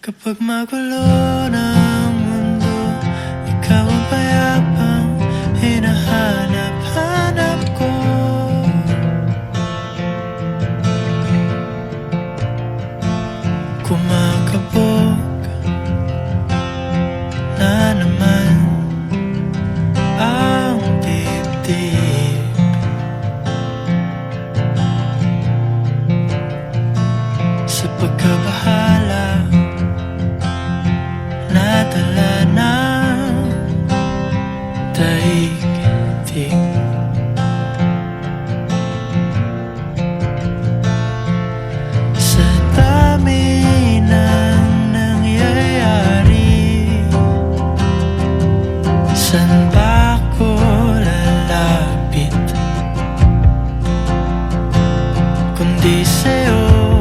Kapag magulo na mundo Ikaw ang payapang hinahanap-hanap ko. Kumakabog na naman ang dibdib Sa pagkabahan liceo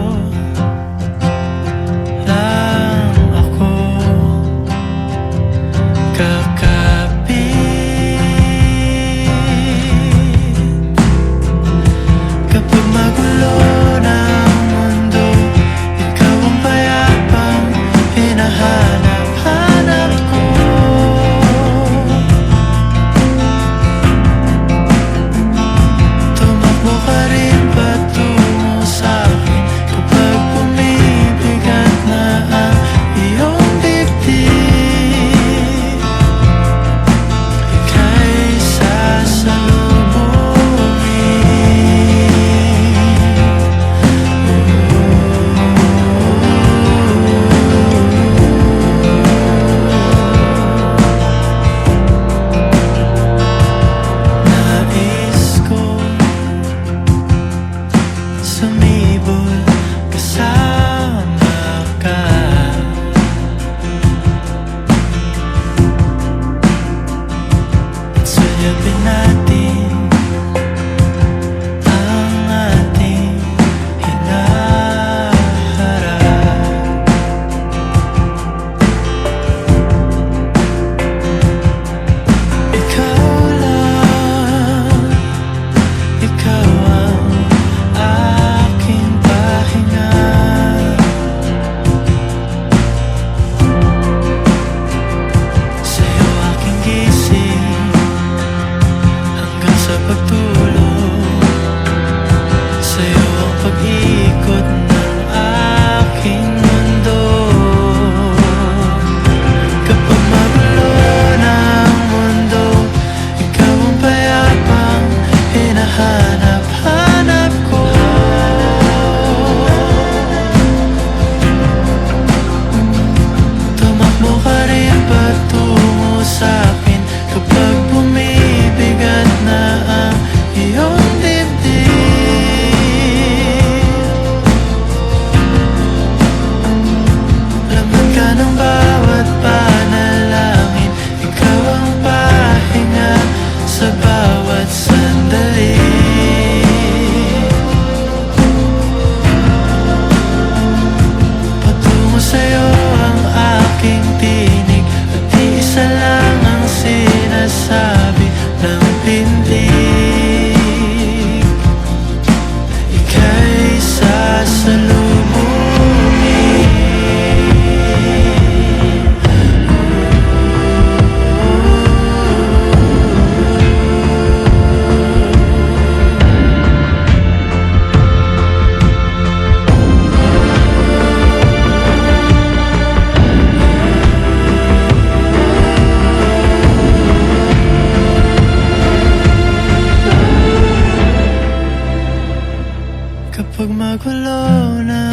ากว่าโลกนะ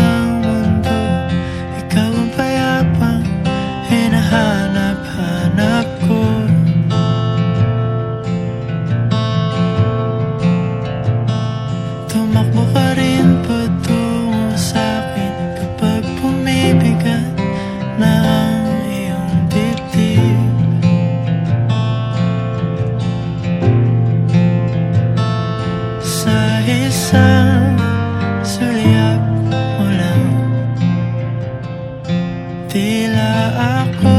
tila ako